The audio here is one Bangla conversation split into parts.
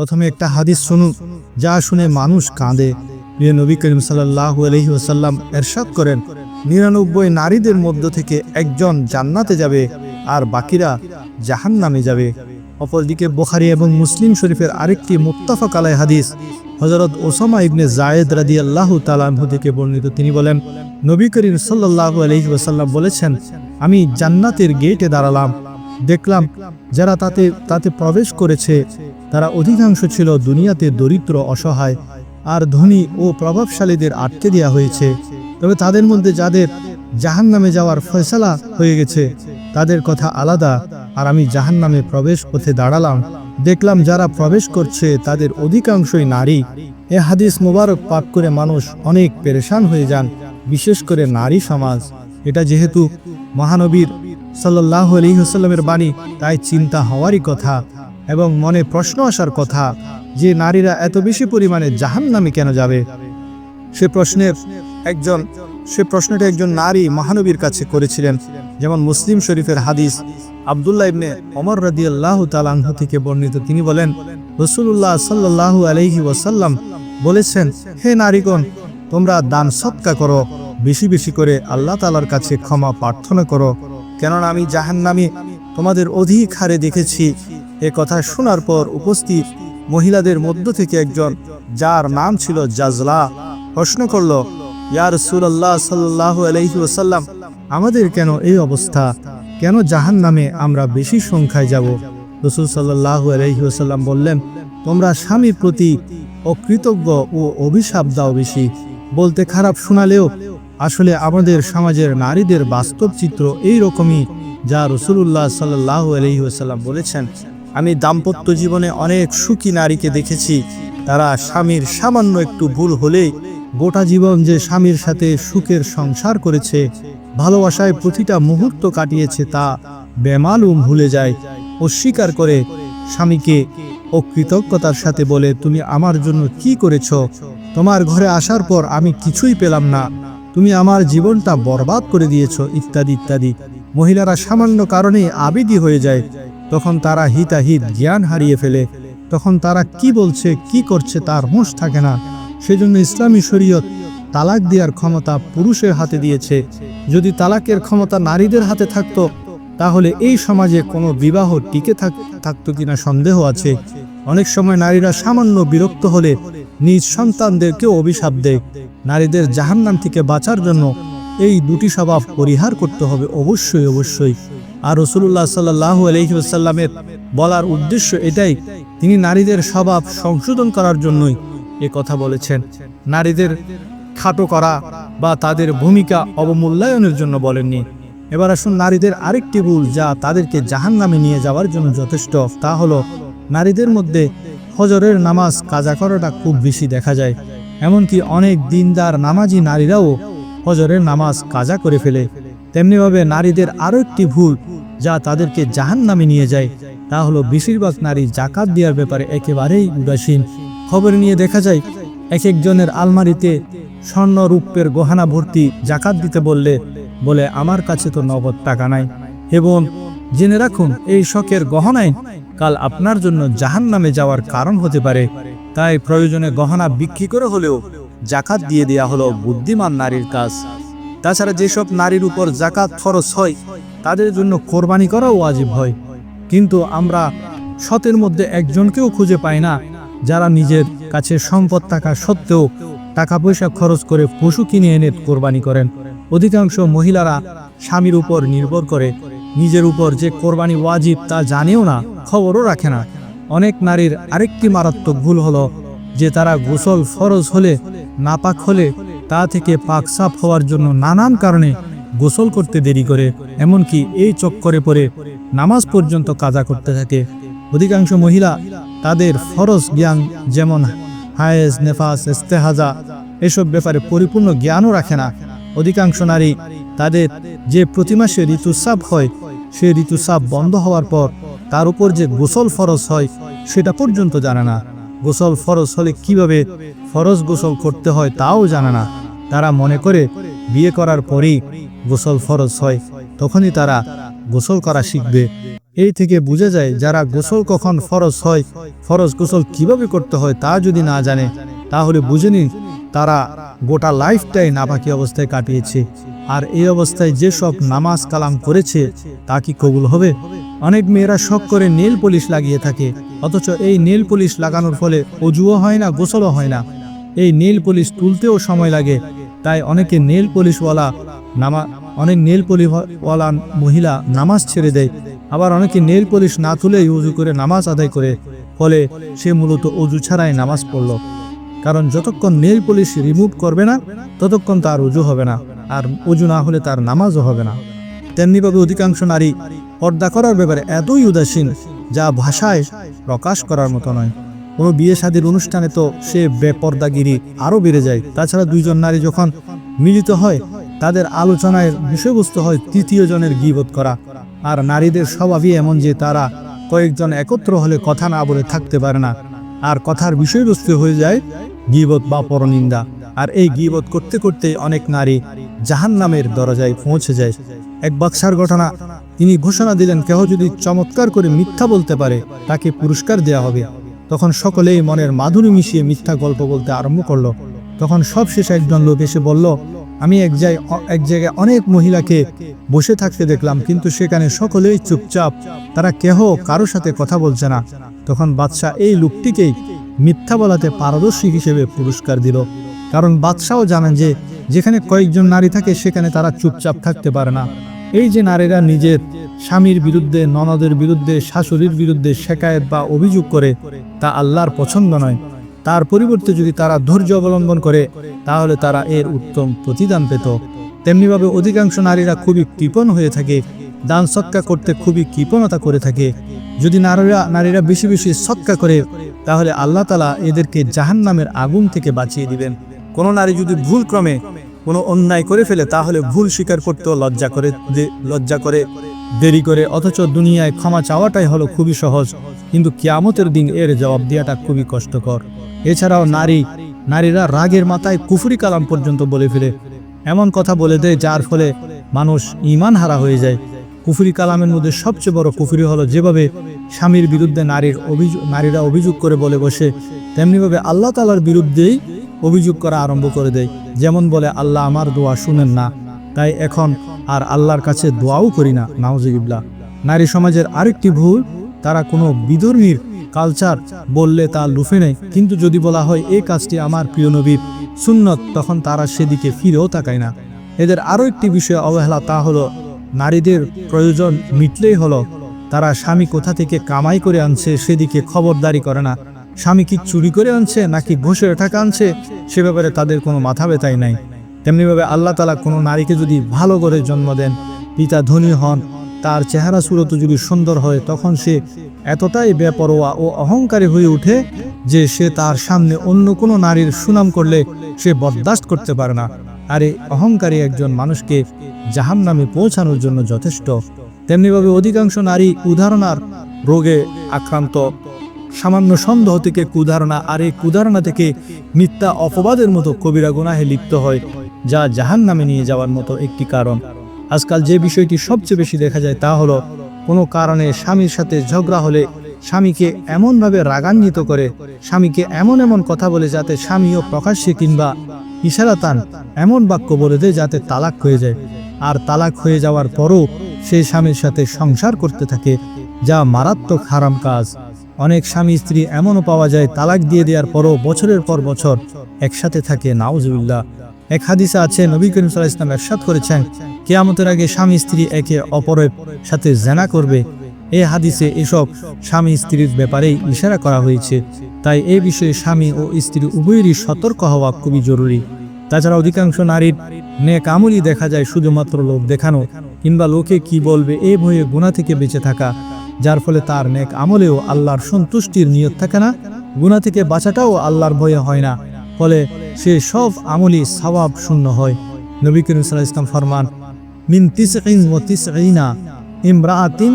প্রথমে একটা হাদিস শুনুন, যা শুনে মানুষ কাঁদে। প্রিয় নবী করিম সাল্লাহ আলহি এরশাদ করেন, নিরানব্বই নারীদের মধ্য থেকে একজন জান্নাতে যাবে আর বাকিরা জাহান নামে যাবে। অপরদিকে বোখারি এবং মুসলিম শরীফের আরেকটি মুত্তাফাক আলাই হাদিস হজরত ওসামা ইবনে জায়েদ রাদি আল্লাহ তালাহু থেকে বর্ণিত। তিনি বলেন, নবী করিম সাল্লাহ আলহি ওসাল্লাম বলেছেন, আমি জান্নাতের গেটে দাঁড়ালাম। দেখলাম যারা তাতে তাতে প্রবেশ করেছে তারা অধিকাংশ ছিল দুনিয়াতে দরিদ্র, অসহায় আর ধনী ও প্রভাবশালীদের আটকে দেওয়া হয়েছে। তবে তাদের মধ্যে যাদের জাহান নামে যাওয়ার ফয়সালা হয়ে গেছে, তাদের কথা আলাদা। আর আমি জাহান নামে প্রবেশ পথে দাঁড়ালাম। দেখলাম যারা প্রবেশ করছে, তাদের অধিকাংশই নারী। এ হাদিস মোবারক পাঠ করে মানুষ অনেক পেরেশান হয়ে যান, বিশেষ করে নারী সমাজ। এটা যেহেতু মহানবীর সাল্লাহ আলহিহসাল্লামের বাণী, তাই চিন্তা হওয়ারই কথা। এবং মনে প্রশ্ন আসার কথা যে নারীরা এত বেশি পরিমাণে জাহান নামে কেন যাবে? সে প্রশ্নের একজন সে প্রশ্নটা একজন নারী মহানবীর কাছে করেছিলেন। যেমন মুসলিম শরীফের হাদিস আবদুল্লাহ ইবনে অমর রাদি আল্লাহ তালাহ থেকে বর্ণিত। তিনি বলেন রসুল্লাহ সাল্লাহ আলহি ওয়াসাল্লাম বলেছেন, হে নারীগণ, তোমরা দান সৎকা করো, বেশি বেশি করে আল্লাহ তালার কাছে ক্ষমা প্রার্থনা করো। কেননা আমি জাহান নামে তোমাদের অধিক হারে দেখেছি এ কথা শোনার পর উপস্থিত মহিলাদের মধ্য থেকে একজন, যার নাম ছিল জাজলা, প্রশ্ন করল ইয়ার সুল্লাহ সাল্লাহ আলহি ওসাল্লাম আমাদের কেন এই অবস্থা? কেন জাহান নামে আমরা বেশি সংখ্যায় যাব? রসুল সাল্লাহ আলহি ওসাল্লাম বললেন, তোমরা স্বামীর প্রতি অকৃতজ্ঞ ও অভিশাপ দাও বেশি। বলতে খারাপ শোনালেও আসলে আমাদের সমাজের নারীদের বাস্তব চিত্র এই রকমই যা রসুল্লাহ সাল্লাহ আলহিহাসাল্লাম বলেছেন। আমি দাম্পত্য জীবনে অনেক সুখী নারীকে দেখেছি। তারা স্বামীর সামান্য একটু ভুল হলেই গোটা জীবন যে স্বামীর সাথে সুখের সংসার করেছে, ভালোবাসায় প্রতিটা মুহূর্ত কাটিয়েছে তা বেমালুম ভুলে যায় অস্বীকার করে স্বামীকে অকৃতজ্ঞতার সাথে বলে, তুমি আমার জন্য কি করেছ? তোমার ঘরে আসার পর আমি কিছুই পেলাম না। তুমি আমার জীবনটা বরবাদ করে দিয়েছ, ইত্যাদি ইত্যাদি। মহিলারা সামান্য কারণে আবেদি হয়ে যায়। তখন তারা হিতাহিত জ্ঞান হারিয়ে ফেলে। তখন তারা কি বলছে, কি করছে তার হুঁশ থাকে না। সেজন্য ইসলামী শরীয়ত তালাক দেওয়ার ক্ষমতা পুরুষের হাতে দিয়েছে। যদি তালাকের ক্ষমতা নারীদের হাতে থাকতো, তাহলে এই সমাজে কোনো বিবাহ টিকে থাক, থাকতো কিনা সন্দেহ আছে। অনেক সময় নারীরা সামান্য বিরক্ত হলে নিজ সন্তানদেরকেও অভিশাপ দেয়। নারীদের জাহান্নাম থেকে বাঁচার জন্য এই দুটি স্বভাব পরিহার করতে হবে অবশ্যই অবশ্যই। আর রসুল্লাহ সাল্লাহ আলহিউসাল্লামের বলার উদ্দেশ্য এটাই, তিনি নারীদের স্বভাব সংশোধন করার জন্যই এ কথা বলেছেন। নারীদের খাটো করা বা তাদের ভূমিকা অবমূল্যায়নের জন্য বলেননি। এবার আসুন নারীদের আরেকটি ভুল যা তাদেরকে জাহান নামে নিয়ে যাওয়ার জন্য যথেষ্ট, তা হলো নারীদের মধ্যে হজরের নামাজ কাজা করাটা খুব বেশি দেখা যায়। এমনকি অনেক দিনদার নামাজি নারীরাও হজরের নামাজ কাজা করে ফেলে। তেমনিভাবে নারীদের আরও একটি ভুল, যা তাদেরকে জাহান নামে নিয়ে যায়। তা হলো বেশিরভাগ নারী জাকাত দেওয়ার ব্যাপারে একেবারেই উদাসীন। খবর নিয়ে দেখা যায়, এক একজনের আলমারিতে স্বর্ণ রূপের গহনা ভর্তি জাকাত দিতে বললে, বলে, আমার কাছে তো নগদ টাকা নাই। এবং, জেনে রাখুন, এই শখের গহনায় কাল আপনার জন্য জাহান নামে যাওয়ার কারণ হতে পারে। তাই প্রয়োজনে গহনা বিক্রি করে হলেও জাকাত দিয়ে দেয়া হলো বুদ্ধিমান নারীর কাজ। তাছাড়া যেসব নারীর উপর জাকাত খরচ হয়, তাদের জন্য কোরবানি করাও ওয়াজিব হয়। কিন্তু আমরা সতের মধ্যে একজনকেও খুঁজে পাই না, যারা নিজের কাছে সম্পদ থাকা সত্ত্বেও টাকা পয়সা খরচ করে পশু কিনে এনে কোরবানি করেন। অধিকাংশ মহিলারা স্বামীর উপর নির্ভর করে, নিজের উপর যে কোরবানি ওয়াজিব তা জানেও না, খবরও রাখে না। অনেক নারীর আরেকটি মারাত্মক ভুল হলো যে তারা গোসল ফরজ হলে, নাপাক হলে তা থেকে পাক সাফ হওয়ার জন্য নানান কারণে গোসল করতে দেরি করে, এমনকি এই চক্করে পরে নামাজ পর্যন্ত কাজা করতে থাকে। অধিকাংশ মহিলা তাদের ফরজ জ্ঞান যেমন হায়েজ, নেফাস, ইস্তেহাজা এসব ব্যাপারে পরিপূর্ণ জ্ঞানও রাখে না। অধিকাংশ নারী তাদের যে প্রতি মাসে ঋতুস্রাব হয়, সে ঋতুস্রাব বন্ধ হওয়ার পর তার উপর যে গোসল ফরজ হয়, সেটা পর্যন্ত জানে না। গোসল ফরজ হলে কীভাবে ফরজ গোসল করতে হয় তাও জানে না। তারা মনে করে বিয়ে করার পরেই গোসল ফরজ হয়, তখনই তারা গোসল করা শিখবে। এই থেকে বোঝা যায় যারা গোসল কখন ফরজ হয়, ফরজ গোসল কীভাবে করতে হয় তা যদি না জানে, তাহলে বুঝে নিন তারা গোটা লাইফটাই নাপাকি অবস্থায় কাটিয়েছে। আর এই অবস্থায় যেসব নামাজ কালাম করেছে, তা কি কবুল হবে? অনেক মেয়েরা শখ করে নেল পুলিশ লাগিয়ে থাকে, অথচ এই নেল পলিশ লাগানোর ফলে অজুও হয় না, গোসলও হয় না। এই নেল পুলিশ তুলতেও সময় লাগে তাই অনেকে নেল পলিশওয়ালা নামা অনেক নেল পলিশওয়ালা মহিলা নামাজ ছেড়ে দেয়। আবার অনেকে নেল পলিশ না তুলেই উজু করে নামাজ আদায় করে। ফলে সে মূলত অজু ছাড়াই নামাজ পড়ল। কারণ যতক্ষণ নেল পলিশ রিমুভ করবে না, ততক্ষণ তার উজু হবে না। আর উজু না হলে তার নামাজও হবে না। তেমনিভাবে অধিকাংশ নারী পর্দা করার ব্যাপারে এতই উদাসীন, যা ভাষায় প্রকাশ করার মতো নয়। কোনো বিয়ে শাদীর অনুষ্ঠানে তো সে বেপর্দাগিরি আরও বেড়ে যায়। তাছাড়া দুইজন নারী যখন মিলিত হয়, তাদের আলোচনায় বিষয়বস্তু হয় তৃতীয় জনের গিবত করা। আর নারীদের স্বভাবই এমন যে তারা কয়েকজন একত্র হলে কথা না বলে থাকতে পারে না। আর কথার বিষয়বস্তু হয়ে যায় গিবত বা পরনিন্দা। আর এই গিবত করতে করতে অনেক নারী জাহান নামের দরজায় পৌঁছে যায়। এক বাক্সার ঘটনা, তিনি ঘোষণা দিলেন, কেহ যদি চমৎকার করে মিথ্যা বলতে পারে, তাকে পুরস্কার দেয়া হবে। তখন সকলেই মনের মাধুরী মিশিয়ে মিথ্যা গল্প বলতে আরম্ভ করল। তখন সব শেষে একজন লোক এসে বলল, আমি এক জায়গায় এক জায়গায় অনেক মহিলাকে বসে থাকতে দেখলাম, কিন্তু সেখানে সকলেই চুপচাপ। তারা কেহ কারও সাথে কথা বলছে না। তখন বাদশাহ এই লোকটিকেই মিথ্যা বলাতে পারদর্শী হিসেবে পুরস্কার দিল। কারণ বাদশাহও জানেন যে, যেখানে কয়েকজন নারী থাকে, সেখানে তারা চুপচাপ থাকতে পারে না। এই যে নারীরা নিজের স্বামীর বিরুদ্ধে, ননদের বিরুদ্ধে, শাশুড়ির বিরুদ্ধে শেকায়ত বা অভিযোগ করে তা আল্লাহর পছন্দ নয়। তার পরিবর্তে যদি তারা ধৈর্য অবলম্বন করে, তাহলে তারা এর উত্তম প্রতিদান পেত। তেমনিভাবে অধিকাংশ নারীরা খুবই কৃপণ হয়ে থাকে, দান সৎকা করতে খুবই কৃপণতা করে থাকে। যদি নারীরা নারীরা বেশি বেশি সৎকা করে, তাহলে আল্লাহ তালা এদেরকে জাহান নামের আগুন থেকে বাঁচিয়ে দিবেন। কোনো নারী যদি ভুল ক্রমে কোনো অন্যায় করে ফেলে, তাহলে ভুল স্বীকার করতেও লজ্জা করে লজ্জা করে। দেরি করে অথচ দুনিয়ায় ক্ষমা চাওয়াটাই হলো খুবই সহজ। কিন্তু কিয়ামতের দিন এর জবাব দেওয়াটা খুবই কষ্টকর। এছাড়াও নারী, নারীরা রাগের মাথায় কুফুরি কালাম পর্যন্ত বলে ফেলে। এমন কথা বলে দেয় যার ফলে মানুষ ইমান হারা হয়ে যায়। কুফুরি কালামের মধ্যে সবচেয়ে বড় কুফরি হলো যেভাবে স্বামীর বিরুদ্ধে নারীর অভিযোগ নারীরা অভিযোগ করে বলে বসে, তেমনিভাবে আল্লাহ তালার বিরুদ্ধেই অভিযোগ করা আরম্ভ করে দেয়। যেমন বলে, আল্লাহ আমার দোয়া শুনেন না। তাই এখন আর আল্লাহর কাছে দোয়াও করি না নাউজিবিল্লা নারী সমাজের আরেকটি ভুল, তারা কোনো বিধর্মীর কালচার বললে তা লুফে নেয়। কিন্তু যদি বলা হয় এই কাজটি আমার প্রিয় নবীর সুন্নত, তখন তারা সেদিকে ফিরেও তাকায় না। এদের আরও একটি বিষয়ে অবহেলা তা হলো, নারীদের প্রয়োজন মিটলেই হলো। তারা স্বামী কোথা থেকে কামাই করে আনছে সেদিকে খবরদারি করে না। স্বামী কি চুরি করে আনছে নাকি ঘষের টাকা আনছে, সে ব্যাপারে তাদের কোনো মাথা ব্যথাই নাই। তেমনিভাবে আল্লাহ তালা কোনো নারীকে যদি ভালো করে জন্ম দেন, পিতা ধনী হন, তার চেহারা সুরত যদি সুন্দর হয়, তখন সে এতটাই বেপরোয়া ও অহংকারী হয়ে ওঠে যে সে তার সামনে অন্য কোনো নারীর সুনাম করলে সে বরদাস্ত করতে পারে না। আর এই অহংকারী একজন মানুষকে জাহান নামে পৌঁছানোর জন্য যথেষ্ট। তেমনিভাবে অধিকাংশ নারী উদাহরণার রোগে আক্রান্ত। সামান্য সন্দেহ থেকে কুধারণা, আর এই কুধারণা থেকে মিথ্যা অপবাদের মতো কবিরা গুনাহে লিপ্ত হয়। যা জাহান নামে নিয়ে যাওয়ার মতো একটি কারণ। আজকাল যে বিষয়টি সবচেয়ে বেশি দেখা যায় তা হলো, কোনো কারণে স্বামীর সাথে ঝগড়া হলে স্বামীকে এমনভাবে রাগান্বিত করে, স্বামীকে এমন এমন কথা বলে যাতে স্বামীও প্রকাশ্যে কিংবা ইশারাতান এমন বাক্য বলে দেয় যাতে তালাক হয়ে যায়। আর তালাক হয়ে যাওয়ার পরও সেই স্বামীর সাথে সংসার করতে থাকে, যা মারাত্মক হারাম কাজ। অনেক স্বামী স্ত্রী এমনও পাওয়া যায় তালাক দিয়ে দেওয়ার পরও বছরের পর বছর একসাথে থাকে, নাউজুবিল্লাহ। এক হাদিসে আছে, নবী করিম সাল্লাহ ইসলাম এরশাদ করেছেন, কেয়ামতের আগে স্বামী স্ত্রী একে অপরের সাথে জেনা করবে। এই হাদিসে এসব স্বামী স্ত্রীর ব্যাপারেই ইশারা করা হয়েছে। তাই এ বিষয়ে স্বামী ও স্ত্রী উভয়েরই সতর্ক হওয়া খুবই জরুরি। তাছাড়া অধিকাংশ নারীর নেক আমলই দেখা যায় শুধুমাত্র লোক দেখানো কিংবা লোকে কি বলবে এ ভয়ে গুণা থেকে বেঁচে থাকা, যার ফলে তার নেক আমলেও আল্লাহর সন্তুষ্টির নিয়ত থাকে না। গুণা থেকে বাঁচাটাও আল্লাহর ভয়ে হয় না। ফলে সে সব আমলই সওয়াব শূন্য হয়। নবী করিম সাল্লাহ ইসলাম ফরমান, মিন তিসঈন ইমরাআতিন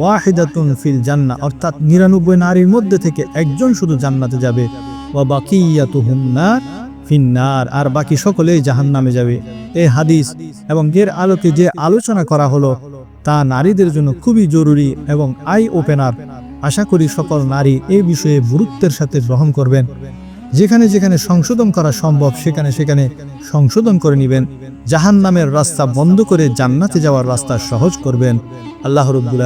ওয়াহিদাতুন ফিল জান্নাহ অর্থাৎ নিরানব্বই নারীর মধ্যে থেকে একজন শুধু জান্নাতে যাবে। ওয়া বাকিয়াতুহুম নার ফিন্নার আর বাকি সকলেই জাহান্নামে যাবে। এই হাদিস এবং এর আলোকে যে আলোচনা করা হলো, তা নারীদের জন্য খুবই জরুরি এবং আই ওপেনার আশা করি সকল নারী এই বিষয়ে গুরুত্বের সাথে গ্রহণ করবেন। যেখানে যেখানে সংশোধন করা সম্ভব, সেখানে সেখানে সংশোধন করে নেবেন। জাহান নামের রাস্তা বন্ধ করে জান্নাতে যাওয়ার রাস্তা সহজ করবেন। আল্লাহ রব্বুল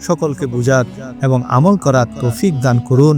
সকলকে বুঝার এবং আমল করার তৌফিক দান করুন।